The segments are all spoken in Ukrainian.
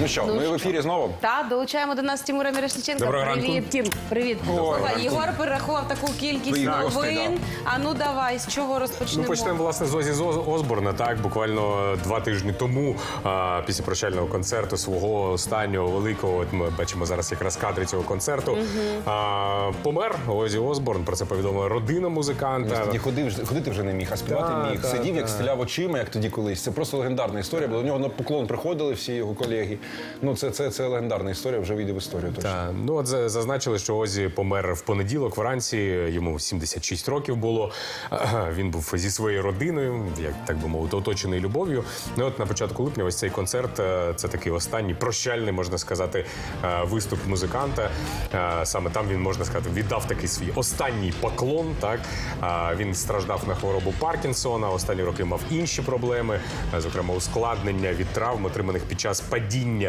Ну що, ми в ефірі знову. Та долучаємо до нас Тимура Мірошниченка. Доброго ранку. Привіт, Тім. Привіт. Слухай, ранку. Єгор перерахував таку кількість Поїхали. новин. А ну давай, з чого розпочнемо? Ну, почнемо власне з Озі Зо- Осборна. Так, буквально два тижні тому, а, після прощального концерту свого останнього великого, от ми бачимо зараз якраз кадри цього концерту. А, помер Озі Осборн. Про це повідомила родина музиканта. Тоді ходив, ходити вже не міг, а співати Та, міг. та, Сидів, як та. стріляв очима, як тоді колись. Це просто легендарна історія. Бо до нього на поклон приходили всі його колеги. Ну, це, це, це легендарна історія, вже вийде в історію. Точно. Та, ну от зазначили, що Озі помер в понеділок вранці. Йому 76 років було. Він був зі своєю родиною, як так би мовити, оточений любов'ю. Ну от на початку липня ось цей концерт. е, Це такий останній прощальний, можна сказати, е, виступ музиканта. Е, Саме там він можна сказати віддав такий свій останній поклон. Так він страждав на хворобу Паркінсона. Останні роки мав інші проблеми, зокрема ускладнення від травм, отриманих під час падіння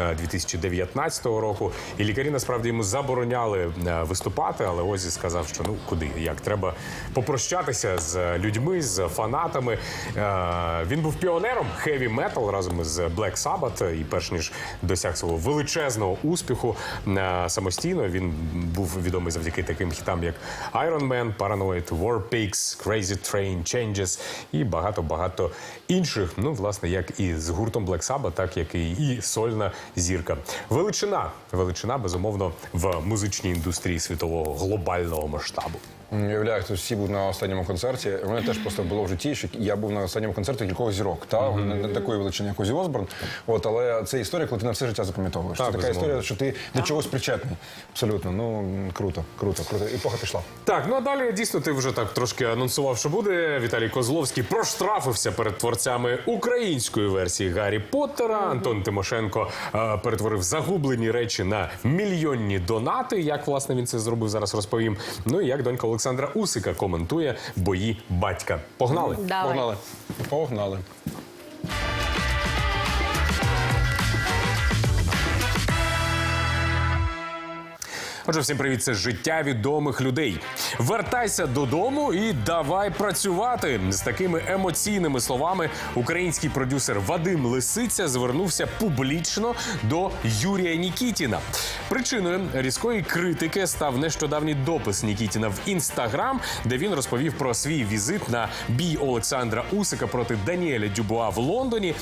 е, 2019 року. І лікарі насправді йому забороняли е, виступати, але Озі сказав, що ну куди як треба попрощатися з людьми, з фанатами. Е, Він був піонером хеві метал разом із Black Sabbath. І перш ніж досяг свого величезного успіху е, самостійно, він був відомий завдяки таким хітам, як Iron Man, Paranoid, War Pigs, Crazy Train, Changes і багато багато інших. Ну, власне, як і з гуртом Black Sabbath, так як і, і сольна зірка. Величина, величина, безумовно, в музичній індустрії світового глобального масштабу. Уявляю, хто всі був на останньому концерті. У мене теж просто було в житті, що я був на останньому концерті кількох зірок. Та не, не такої величини, як Озі Осборн. От, але це історія, коли ти на все життя запам'ятовуєш. Це така історія, що ти до чогось причетний. Абсолютно. Ну круто, круто, круто. Епоха пішла. Так, ну а далі дійсно ти вже так трошки анонсував, що буде. Віталій Козловський проштрафився перед творцями української версії Гаррі Поттера. Антон Тимошенко е, перетворив загублені речі на мільйонні донати. Як власне він це зробив, зараз розповім. Ну і як донька Олександра Усика коментує бої батька. Погнали. Давай. Погнали. Погнали. Отже, всім привіт, це життя відомих людей. Вертайся додому і давай працювати. З такими емоційними словами український продюсер Вадим Лисиця звернувся публічно до Юрія Нікітіна. Причиною різкої критики став нещодавній допис Нікітіна в інстаграм, де він розповів про свій візит на бій Олександра Усика проти Даніеля Дюбуа в Лондоні.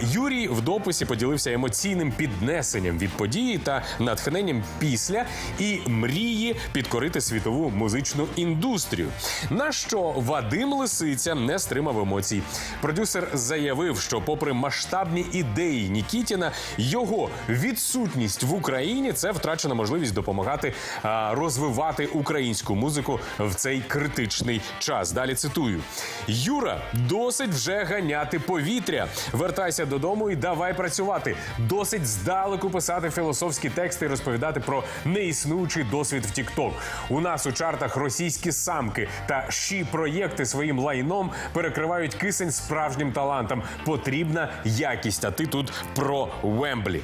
Юрій в дописі поділився емоційним піднесенням від події та натхненням після і мрії підкорити світову музичну індустрію. На що Вадим Лисиця не стримав емоцій. Продюсер заявив, що, попри масштабні ідеї Нікітіна, його відсутність в Україні це втрачена можливість допомагати а, розвивати українську музику в цей критичний час. Далі цитую: Юра, досить вже ганяти повітря. Вертайся додому і давай працювати. Досить здалеку писати філософські тексти і розповідати про неіснуючий досвід в TikTok. У нас у чартах російські самки та ші проєкти своїм лайном перекривають кисень справжнім талантам. Потрібна якість. А ти тут про Вемблі.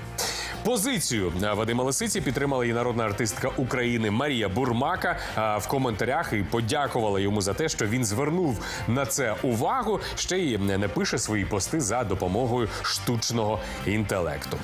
Позицію Вадима Лисиці підтримала і народна артистка України Марія Бурмака в коментарях і подякувала йому за те, що він звернув на це увагу. Ще й не пише свої пости за допомогою штучного інтелекту.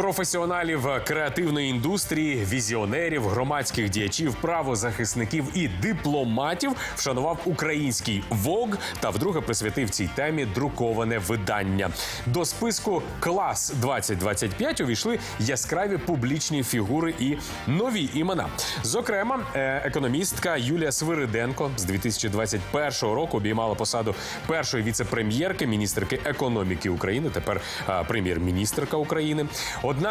Професіоналів креативної індустрії, візіонерів, громадських діячів, правозахисників і дипломатів вшанував український ВОГ та вдруге присвятив цій темі друковане видання. До списку клас 2025 увійшли яскраві публічні фігури і нові імена. Зокрема, е, економістка Юлія Свириденко з 2021 року обіймала посаду першої віце-прем'єрки, міністерки економіки України. Тепер е, прем'єр-міністерка України.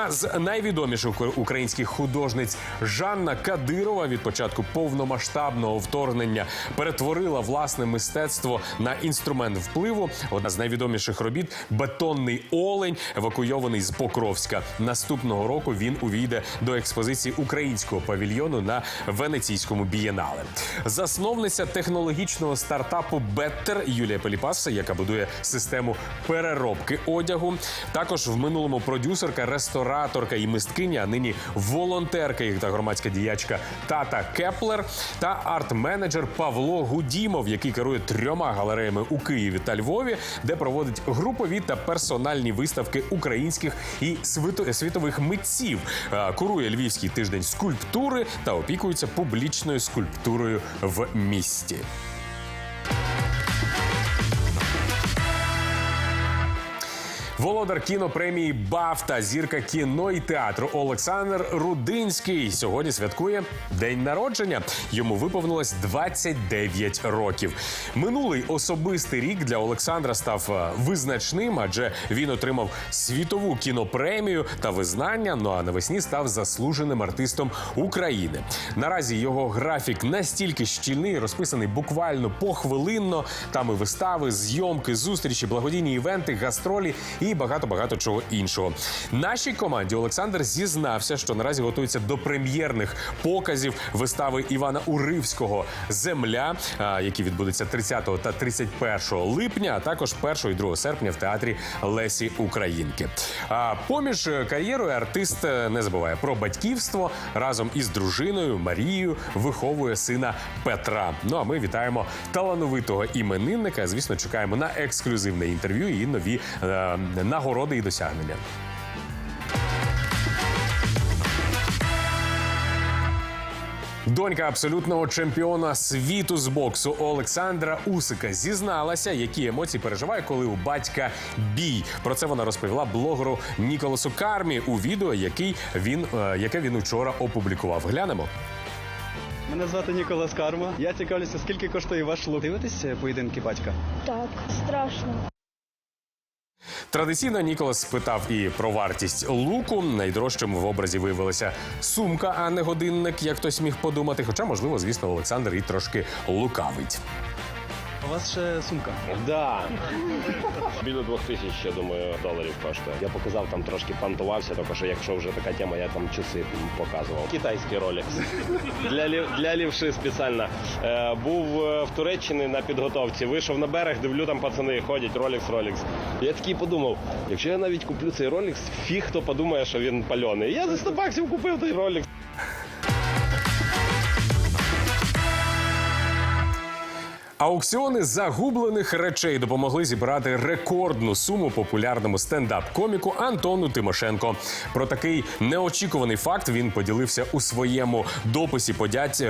З найвідоміших українських художниць Жанна Кадирова від початку повномасштабного вторгнення перетворила власне мистецтво на інструмент впливу. Одна з найвідоміших робіт бетонний олень, евакуйований з Покровська. Наступного року він увійде до експозиції українського павільйону на венеційському бієнале. Засновниця технологічного стартапу Беттер Юлія Пеліпаса, яка будує систему переробки одягу. Також в минулому продюсерка, рестораторка і мисткиня, а нині волонтерка і та громадська діячка Тата Кеплер та арт-менеджер Павло Гудімов, який керує трьома галереями у Києві та Львові, де проводить групові та персональні виставки українських і світових митців. Е, Курує Львівський тиждень скульптури та опікується публічною скульптурою в місті. Володар кінопремії Бафта, зірка кіно і театру Олександр Рудинський сьогодні святкує день народження. Йому виповнилось 29 років. Минулий особистий рік для Олександра став е, визначним, адже він отримав світову кінопремію та визнання. Ну а навесні став заслуженим артистом України. Наразі його графік настільки щільний, розписаний буквально похвилинно. Там і вистави, зйомки, зустрічі, благодійні івенти, гастролі і багато багато чого іншого. Нашій команді Олександр зізнався, що наразі готується до прем'єрних показів вистави Івана Уривського Земля, які відбудуться 30 та 31 липня, а також 1 і 2 серпня в театрі Лесі Українки. А поміж кар'єрою артист е, не забуває про батьківство разом із дружиною Марією виховує сина Петра. Ну а ми вітаємо талановитого іменинника. Звісно, чекаємо на ексклюзивне інтерв'ю і нові е, нагороди і досягнення. Донька абсолютного чемпіона світу з боксу Олександра Усика зізналася, які емоції переживає, коли у батька бій. Про це вона розповіла блогеру Ніколасу Кармі у відео, який він е, яке він учора опублікував. Глянемо. Мене звати Ніколас Карма. Я цікавлюся, скільки коштує ваш лук. Дивитесь е, поєдинки батька? Так, страшно. Традиційно Ніколас спитав і про вартість луку. Найдорожчим в образі виявилася сумка, а не годинник, як хтось міг подумати. Хоча, можливо, звісно, Олександр і трошки лукавить. У вас ще сумка. Да. Біля двох тисяч, я думаю, доларів коштує. Я показав там трошки понтувався, тільки що якщо вже така тема, я там часи показував. Китайський ролик. Для, лів- для лівши спеціально. Е, був е, в Туреччині на підготовці, вийшов на берег, дивлю, там пацани ходять, Rolex, Rolex. Я такий подумав, якщо я навіть куплю цей Rolex, фіг хто подумає, що він пальоний. Я за 100 баксів купив той Rolex. Аукціони загублених речей допомогли зібрати рекордну суму популярному стендап-коміку Антону Тимошенко. Про такий неочікуваний факт він поділився у своєму дописі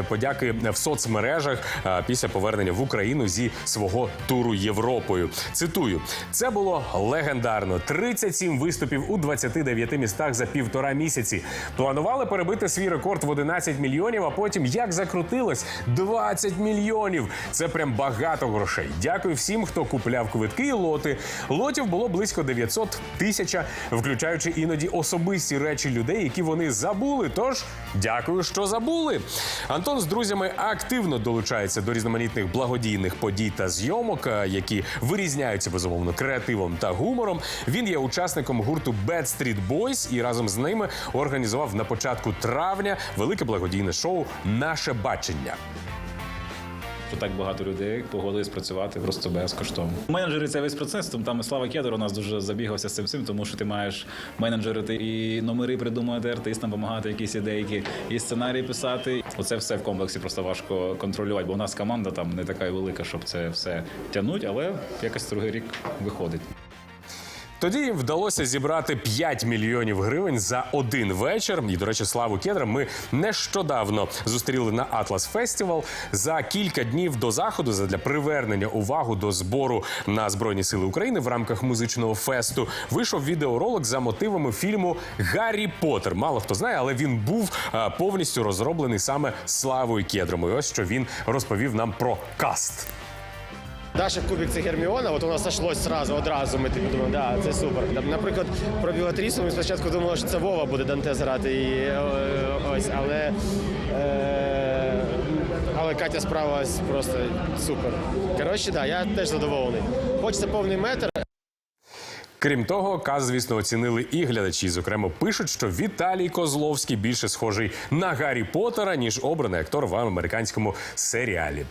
подяки в соцмережах після повернення в Україну зі свого туру Європою. Цитую: це було легендарно: 37 виступів у 29 містах за півтора місяці. Планували перебити свій рекорд в 11 мільйонів, а потім як закрутилось 20 мільйонів. Це прям багато грошей. Дякую всім, хто купляв квитки і лоти. Лотів було близько 900 тисяча, включаючи іноді особисті речі людей, які вони забули. Тож дякую, що забули. Антон з друзями активно долучається до різноманітних благодійних подій та зйомок, які вирізняються безумовно креативом та гумором. Він є учасником гурту Bad Street Boys і разом з ними організував на початку травня велике благодійне шоу Наше бачення. Що так багато людей погодились працювати просто безкоштовно. Менеджери це весь процес. Тому там Слава Кедр у нас дуже забігався з цим всім, тому що ти маєш менеджерити і номери придумувати артистам, допомагати якісь ідейки, і сценарії писати. Оце все в комплексі просто важко контролювати, бо у нас команда там не така велика, щоб це все тягнути, але якось другий рік виходить. Тоді їм вдалося зібрати 5 мільйонів гривень за один вечір. І, до речі, славу кедра ми нещодавно зустріли на Атлас Фестівал. За кілька днів до заходу задля привернення увагу до збору на Збройні Сили України в рамках музичного фесту вийшов відеоролик за мотивами фільму Гаррі Поттер». Мало хто знає, але він був повністю розроблений саме славою кедром. І ось що він розповів нам про каст. Даша Кубік це Герміона, от у нас сошлось сразу, одразу. Ми типу думали, да, це супер. Наприклад, про Білатрісу ми спочатку думали, що це Вова буде Дантес грати. І, е, ось, але, е, але Катя справилась просто супер. Коротше, да, я теж задоволений. Хочеться повний метр. Крім того, каз, звісно, оцінили і глядачі. Зокрема, пишуть, що Віталій Козловський більше схожий на Гаррі Поттера, ніж обраний актор в американському серіалі.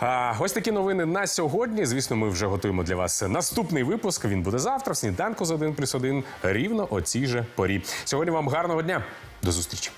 А ось такі новини на сьогодні. Звісно, ми вже готуємо для вас наступний випуск. Він буде завтра сніданку з 1 плюс 1, рівно о цій же порі. Сьогодні вам гарного дня. До зустрічі.